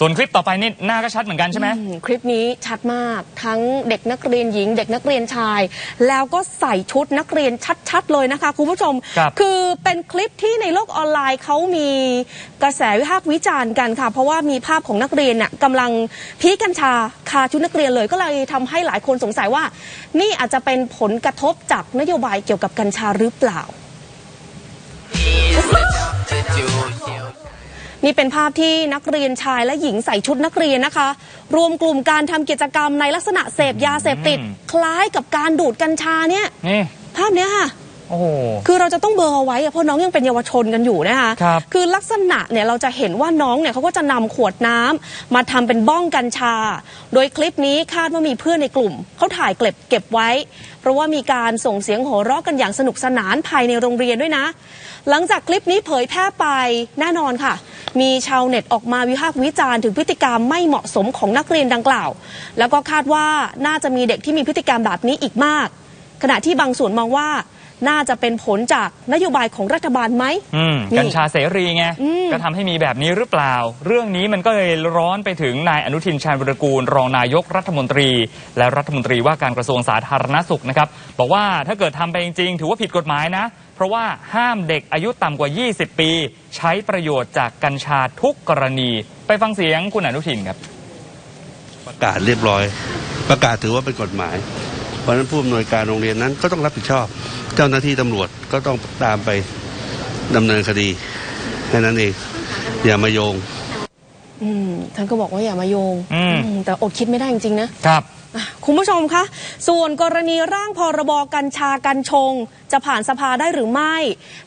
ส่วนคลิปต่อไปนี่หน้าก็ชัดเหมือนกันใช่ไหม อืมคลิปนี้ชัดมากทั้งเด็กนักเรียนหญิง เด็กนักเรียนชาย แล้วก็ใส่ชุดนักเรียนชัดๆเลยนะคะคุณผู้ชมครับอเป็นคลิปที่ในโลกออนไลน์เขามีกระแสวิพากษ์วิจารณ์กันค่ะ เพราะว่ามีภาพของนักเรียนน่ะกำลังพีกัญชาคาชุดนักเรียนเลย ก็เลยทำให้หลายคนสงสัยว่า นี่อาจจะเป็นผลกระทบจากนโยบายเกี่ยวกับกัญชาหรือเปล่า นี่เป็นภาพที่นักเรียนชายและหญิงใส่ชุดนักเรียนนะคะ รวมกลุ่มการทำกิจกรรมในลักษณะเสพยาเสพติดอืมคล้ายกับการดูดกัญชาเนี่ย นี่ ภาพเนี้ยค่ะ โอ้โห คือเราจะต้องเบลอร์เอาไว้อะเพราะน้องยังเป็นเยาวชนกันอยู่นะคะครับคือลักษณะเนี่ยเราจะเห็นว่าน้องเนี่ยเขาก็จะนำขวดน้ำมาทำเป็นบ้องกัญชา โดยคลิปนี้คาดว่ามีเพื่อนในกลุ่มเขาถ่ายเก็บเก็บไว้ เพราะว่ามีการส่งเสียงโห่เราะกันอย่างสนุกสนานภายในโรงเรียนด้วยนะ หลังจากคลิปนี้เผยแพร่ไปแน่นอนค่ะ มีชาวเน็ตออกมาวิพากษ์วิจารณ์ถึงพฤติกรรมไม่เหมาะสมของนักเรียนดังกล่าว แล้วก็คาดว่าน่าจะมีเด็กที่มีพฤติกรรมแบบนี้อีกมาก ขณะที่บางส่วนมองว่าน่าจะเป็นผลจากนโยบายของรัฐบาลไหมอืมนี่กัญชาเสรีไงอืมก็ทำให้มีแบบนี้หรือเปล่า เรื่องนี้มันก็เลยร้อนไปถึงนายอนุทินชาญวิรกูล รองนายกรัฐมนตรี และรัฐมนตรีว่าการกระทรวงสาธารณสุขนะครับ บอกว่าถ้าเกิดทำไปจริงๆ ถือว่าผิดกฎหมายนะ เพราะว่าห้ามเด็กอายุต่ำกว่า 20 ปี ใช้ประโยชน์จากกัญชาทุกกรณี ไปฟังเสียงคุณอนุทินครับ ประกาศเรียบร้อย ประกาศถือว่าเป็นกฎหมาย เพราะฉะนั้นผู้อำนวยการโรงเรียนนั้นก็ต้องรับผิดชอบ เจ้าหน้าที่ตำรวจก็ต้องตามไปดำเนินคดีแค่นั้นเองอย่ามาโยง อืมท่านก็บอกว่าอย่ามาโยงอืมอืมแต่อดคิดไม่ได้จริงๆนะ ครับอะ คุณผู้ชมคะ ส่วนกรณีร่างพรบกัญชากัญชง จะผ่านสภาได้หรือไม่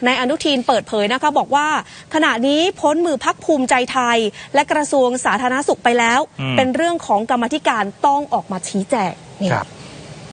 นายอนุทินเปิดเผยนะคะ บอกว่า ขณะนี้พ้นมือพักภูมิใจไทย และกระทรวงสาธารณสุขไปแล้วอืมเป็นเรื่องของกรรมาธิการต้องออกมาชี้แจงนี่ครับ